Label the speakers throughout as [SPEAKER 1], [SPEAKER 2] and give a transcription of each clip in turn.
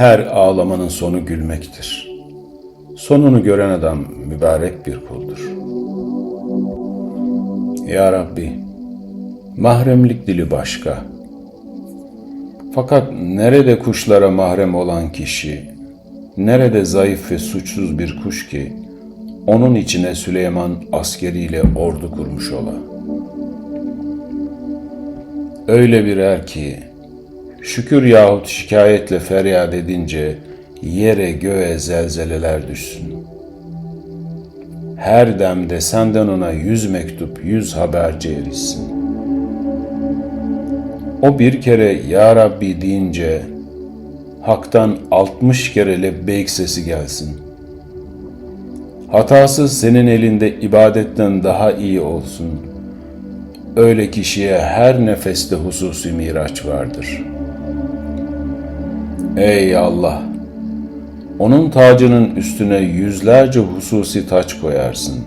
[SPEAKER 1] Her ağlamanın sonu gülmektir. Sonunu gören adam mübarek bir kuldur. Ya Rabbi, mahremlik dili başka. Fakat nerede kuşlara mahrem olan kişi, nerede zayıf ve suçsuz bir kuş ki, onun içine Süleyman askeriyle ordu kurmuş ola. Öyle bir er ki, şükür yahut şikayetle feryat edince, yere göğe zelzeleler düşsün. Her demde senden ona yüz mektup, yüz haberci erişsin. O bir kere Ya Rabbi deyince, Hak'tan altmış kere lebbeyk sesi gelsin. Hatası senin elinde ibadetten daha iyi olsun. Öyle kişiye her nefeste hususi miraç vardır. Ey Allah! Onun tacının üstüne yüzlerce hususi taç koyarsın.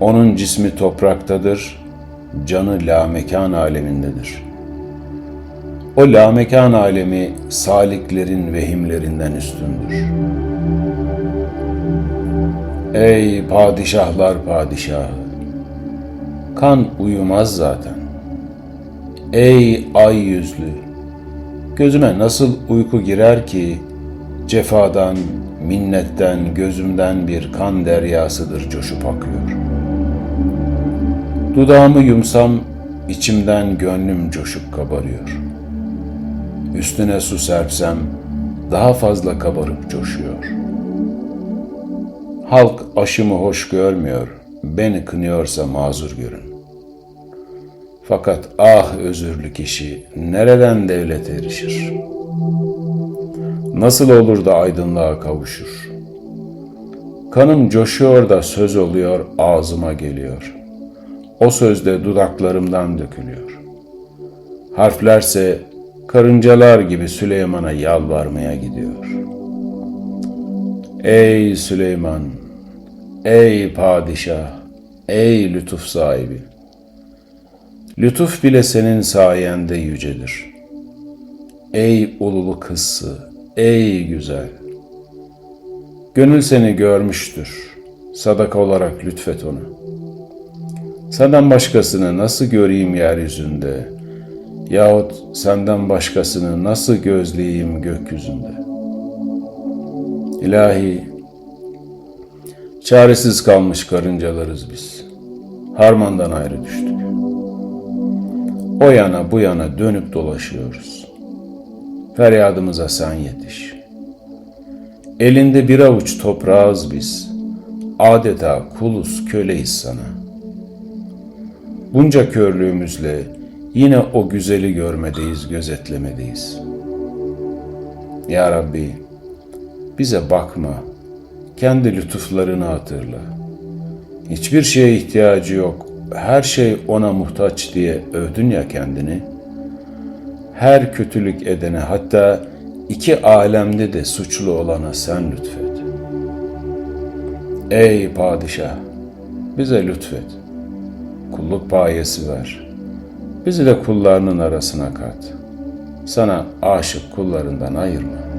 [SPEAKER 1] Onun cismi topraktadır, canı lamekan alemindedir. O lamekan alemi saliklerin vehimlerinden üstündür. Ey padişahlar padişahı! Kan uyumaz zaten. Ey ay yüzlü! Gözüme nasıl uyku girer ki cefadan, minnetten, gözümden bir kan deryasıdır coşup akıyor. Dudağımı yumsam içimden gönlüm coşup kabarıyor. Üstüne su serpsem daha fazla kabarıp coşuyor. Halk aşımı hoş görmüyor, beni kınıyorsa mazur görün. Fakat ah özürlü kişi nereden devlet erişir? Nasıl olur da aydınlığa kavuşur? Kanım coşuyor da söz oluyor ağzıma geliyor. O sözde dudaklarımdan dökülüyor. Harflerse karıncalar gibi Süleyman'a yalvarmaya gidiyor. Ey Süleyman, ey padişah, ey lütuf sahibi. Lütuf bile senin sayende yücedir. Ey ululu kızsı, ey güzel. Gönül seni görmüştür. Sadaka olarak lütfet onu. Senden başkasını nasıl göreyim yeryüzünde? Yahut senden başkasını nasıl gözleyeyim gökyüzünde? İlahi, çaresiz kalmış karıncalarız biz. Harmandan ayrı düştük. O yana bu yana dönüp dolaşıyoruz. Feryadımıza sen yetiş. Elinde bir avuç toprağız biz. Adeta kuluz köleyiz sana. Bunca körlüğümüzle yine o güzeli görmedeyiz, gözetlemedeyiz. Ya Rabbi, bize bakma, kendi lütuflarını hatırla. Hiçbir şeye ihtiyacı yok, her şey ona muhtaç diye övdün ya kendini. Her kötülük edene hatta iki alemde de suçlu olana sen lütfet. Ey padişah, bize lütfet. Kulluk payesi ver. Bizi de kullarının arasına kat. Sana aşık kullarından ayırma.